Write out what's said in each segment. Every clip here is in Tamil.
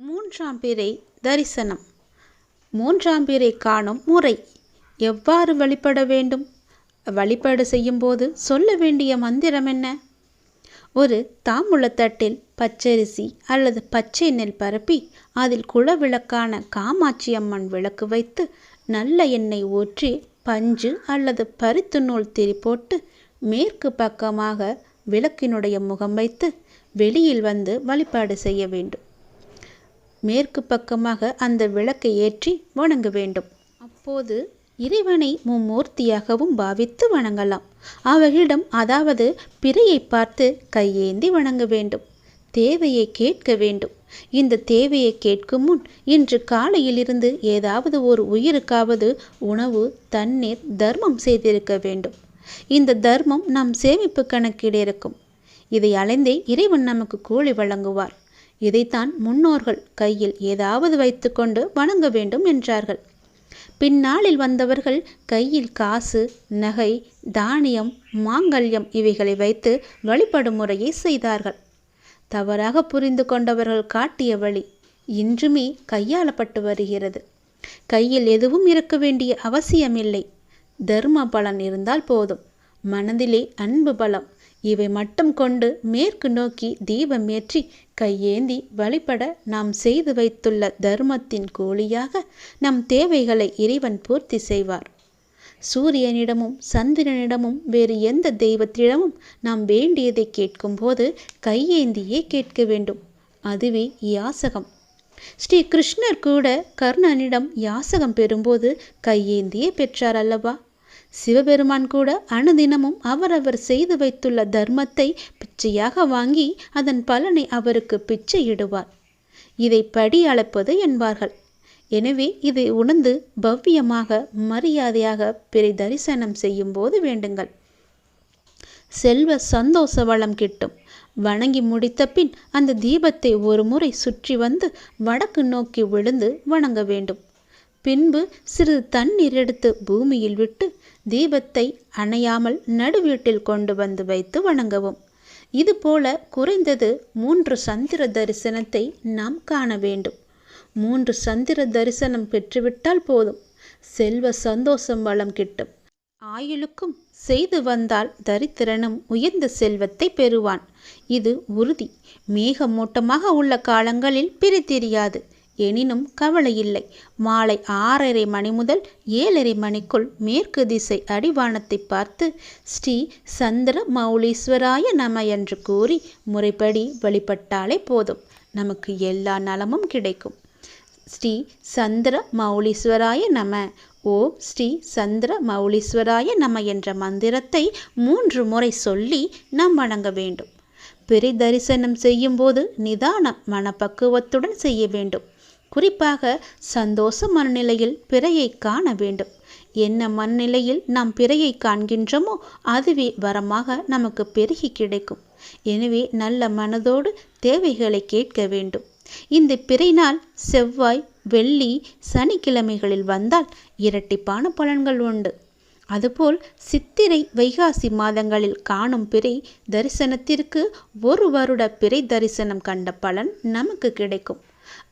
மூன்றாம் பிறை தரிசனம். மூன்றாம் பிறை காணும் முறை எவ்வாறு வழிபட வேண்டும்? வழிபாடு செய்யும்போது சொல்ல வேண்டிய மந்திரம் என்ன? ஒரு தாம்பூலத்தட்டில் பச்சரிசி அல்லது பச்சை நெல் பரப்பி அதில் குலவிளக்கான காமாட்சி அம்மன் விளக்கு வைத்து நல்ல எண்ணெய் ஊற்றி பஞ்சு அல்லது பருத்து நூல் திரி போட்டு மேற்கு பக்கமாக விளக்கினுடைய முகம் வைத்து வெளியில் வந்து வழிபாடு செய்ய வேண்டும். மேற்கு பக்கமாக அந்த விளக்கை ஏற்றி வணங்க வேண்டும். அப்போது இறைவனை மும்மூர்த்தியாகவும் பாவித்து வணங்கலாம். அவர்களிடம் அதாவது பிறையை பார்த்து கையேந்தி வணங்க வேண்டும். தேவையை கேட்க வேண்டும். இந்த தேவையை கேட்கும் முன் இன்று காலையிலிருந்து ஏதாவது ஒரு உயிருக்காவது உணவு தண்ணீர் தர்மம் செய்திருக்க வேண்டும். இந்த தர்மம் நம் சேமிப்பு கணக்கில் இருக்கும். இதை அலைந்தே இறைவன் நமக்கு கூலி வழங்குவார். இதைத்தான் முன்னோர்கள் கையில் ஏதாவது வைத்துக்கொண்டு வணங்க வேண்டும் என்றார்கள். பின்னாளில் வந்தவர்கள் கையில் காசு நகை தானியம் மாங்கல்யம் இவைகளை வைத்து வழிபடும் முறையை செய்தார்கள். தவறாக புரிந்து கொண்டவர்கள் காட்டிய வழி இன்றுமே கையாளப்பட்டு வருகிறது. கையில் எதுவும் இருக்க வேண்டிய அவசியமில்லை. தர்ம பலன் இருந்தால் போதும். மனதிலே அன்பு பலம் இவை மட்டும் கொண்டு மேற்கு நோக்கி தீபம் ஏற்றி கையேந்தி வழிபட நாம் செய்து வைத்துள்ள தர்மத்தின் கூலியாக நம் தேவைகளை இறைவன் பூர்த்தி செய்வார். சூரியனிடமும் சந்திரனிடமும் வேறு எந்த தெய்வத்திடமும் நாம் வேண்டியதை கேட்கும்போது கையேந்தியே கேட்க வேண்டும். அதுவே யாசகம். ஸ்ரீ கிருஷ்ணர் கூட கர்ணனிடம் யாசகம் பெறும்போது கையேந்தியே பெற்றார் அல்லவா? சிவபெருமான் கூட அனுதினமும் அவரவர் செய்து வைத்துள்ள தர்மத்தை பிச்சையாக வாங்கி அதன் பலனை அவருக்கு பிச்சையிடுவார். இதை படி அளப்பது என்பார்கள். எனவே இதை உணர்ந்து பவ்யமாக மரியாதையாக பிறை தரிசனம் செய்யும் போது வேண்டுங்கள். செல்வ சந்தோஷ வளம் கிட்டும். வணங்கி முடித்த பின் அந்த தீபத்தை ஒரு முறை சுற்றி வந்து வடக்கு நோக்கி விழுந்து வணங்க வேண்டும். பின்பு சிறிது தண்ணீர் எடுத்து பூமியில் விட்டு தீபத்தை அணையாமல் நடுவீட்டில் கொண்டு வந்து வைத்து வணங்கவும். இதுபோல குறைந்தது மூன்று சந்திர தரிசனத்தை நாம் காண வேண்டும். மூன்று சந்திர தரிசனம் பெற்றுவிட்டால் போதும். செல்வ சந்தோஷம் வளம் கிட்டும். ஆயுளுக்கும் செய்து வந்தால் தரித்திரனும் உயர்ந்த செல்வத்தை பெறுவான். இது உறுதி. மேகமூட்டமாக உள்ள காலங்களில் பிரித்தெரியாது. எனினும் கவலை இல்லை. மாலை ஆறரை மணி முதல் ஏழரை மணிக்குள் மேற்கு திசை அடிவானத்தை பார்த்து ஸ்ரீ சந்திர மௌலீஸ்வராய நம என்று கூறி முறைப்படி வழிபட்டாலே போதும். நமக்கு எல்லா நலமும் கிடைக்கும். ஸ்ரீ சந்திர மௌலீஸ்வராய நம. ஓ ஸ்ரீ சந்திர மௌலீஸ்வராய நம என்ற மந்திரத்தை மூன்று முறை சொல்லி நாம் வணங்க வேண்டும். பிறை தரிசனம் செய்யும்போது நிதான மனப்பக்குவத்துடன் செய்ய வேண்டும். குறிப்பாக சந்தோஷ மனநிலையில் பிறையை காண வேண்டும். என்ன மனநிலையில் நாம் பிறையை காண்கின்றோமோ அதுவே வரமாக நமக்கு பெருகி கிடைக்கும். எனவே நல்ல மனதோடு தேவைகளை கேட்க வேண்டும். இந்த பிறை நாள் செவ்வாய் வெள்ளி சனிக்கிழமைகளில் வந்தால் இரட்டிப்பான பலன்கள் உண்டு. அதுபோல் சித்திரை வைகாசி மாதங்களில் காணும் பிறை தரிசனத்திற்கு ஒரு வருட பிறை தரிசனம் கண்ட பலன் நமக்கு கிடைக்கும்.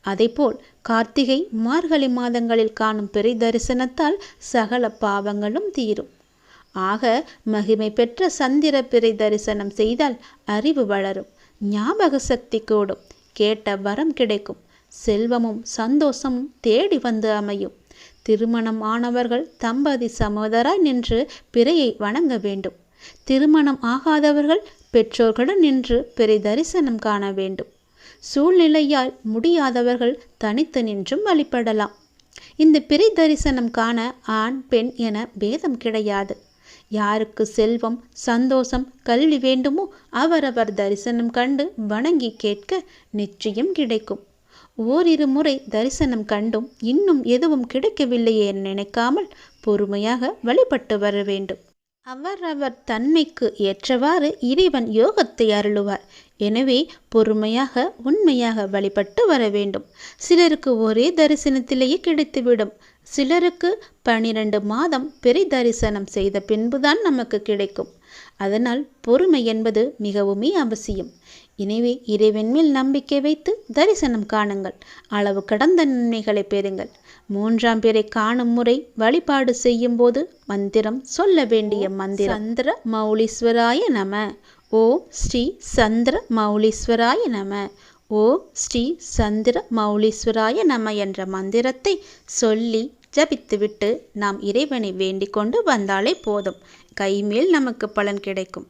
அதேபோல் கார்த்திகை மார்கழி மாதங்களில் காணும் பெரிய தரிசனத்தால் சகல பாவங்களும் தீரும். ஆக மகிமை பெற்ற சந்திர பிறை தரிசனம் செய்தால் அறிவு வளரும் ஞாபக சக்தி கூடும் கேட்ட வரம் கிடைக்கும் செல்வமும் சந்தோஷமும் தேடி வந்து அமையும். திருமணம் ஆனவர்கள் தம்பதி சமோதராய் நின்று பிறையை வணங்க வேண்டும். திருமணம் ஆகாதவர்கள் பெற்றோர்களுடன் நின்று பிறை தரிசனம் காண வேண்டும். சூழ்நிலையால் முடியாதவர்கள் தனித்து நின்றும் வழிபடலாம். இந்த பிறை தரிசனம் காண ஆண் பெண் என பேதம் கிடையாது. யாருக்கு செல்வம் சந்தோஷம் கல்வி வேண்டுமோ அவரவர் தரிசனம் கண்டு வணங்கி கேட்க நிச்சயம் கிடைக்கும். ஓரிரு முறை தரிசனம் கண்டும் இன்னும் எதுவும் கிடைக்கவில்லையே நினைக்காமல் பொறுமையாக வழிபட்டு வர வேண்டும். அவரவர் தன்மைக்கு ஏற்றவாறு இறைவன் யோகத்தை அருளுவார். எனவே பொறுமையாக உண்மையாக வழிபட்டு வர வேண்டும். சிலருக்கு ஒரே தரிசனத்திலேயே கிடைத்துவிடும். சிலருக்கு பனிரெண்டு மாதம் பெரிய தரிசனம் செய்த பின்புதான் நமக்கு கிடைக்கும். அதனால் பொறுமை என்பது மிகவுமே அவசியம். எனவே இறைவன் மேல் நம்பிக்கை வைத்து தரிசனம் காணுங்கள். அளவு கடந்த நன்மைகளை பெறுங்கள். மூன்றாம் பேரை காணும் முறை வழிபாடு செய்யும் போது மந்திரம் சொல்ல வேண்டிய மந்திரம். சந்திர மௌலீஸ்வராய நம. ஓ ஸ்ரீ சந்திர மௌலீஸ்வராய நம. ஓ ஸ்ரீ சந்திர மௌலீஸ்வராய நம என்ற மந்திரத்தை சொல்லி ஜபித்துவிட்டு நாம் இறைவனை வேண்டிக் கொண்டு வந்தாலே போதும். கைமேல் நமக்கு பலன் கிடைக்கும்.